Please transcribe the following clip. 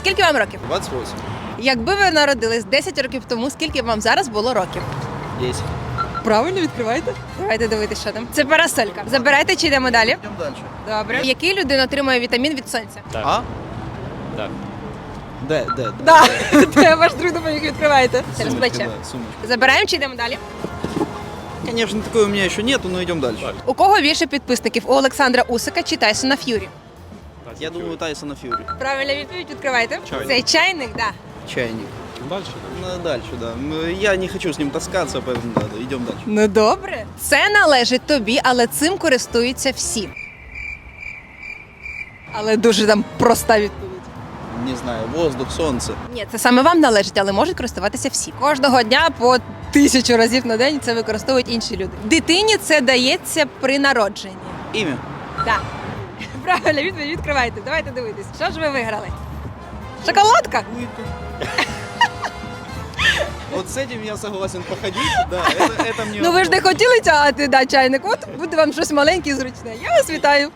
Скільки вам років? 28. Якби ви народились 10 років тому, скільки б вам зараз було років? 10. Правильно відкривайте. Давайте дивитися, що там. Це парасолька. Забирайте чи йдемо далі. Идем дальше. Добре. Який людина отримує вітамін від сонця? А? Так. Да, да. Да. Це ваш друг допоміг відкривайте. Через Сумочка, плече. сумочка. Забираємо чи йдемо далі? Конечно, такой у меня еще нету, но идем дальше. У кого більше підписників? У Олександра Усика чи Тайсона Ф'юрі? Я думаю, Тайсона Фьюри. Правильна відповідь відкривайте. Чайник. Це чайник, да. Чайник. Дальше. Ну, дальше, да. Я не хочу с ним таскаться, поэтому да, да, идем дальше. Ну добре. Це належить тобі, але цим користуються всі. Але дуже там проста відповідь. Не знаю, воздух, солнце. Ні, це саме вам належить, але можуть користуватися всі. Кожного дня по тисячу разів на день це використовують інші люди. Дитині це дається при народженні. Имя? Так. Правильно, відповідь відкривайте. Давайте дивитись. Що ж ви виграли? Шоколадка? Вот с этим я согласен походить, да, это, это мне... Ну ви ж не хотіли тягати да, чайник. От буде вам щось маленьке і зручне. Я вас вітаю.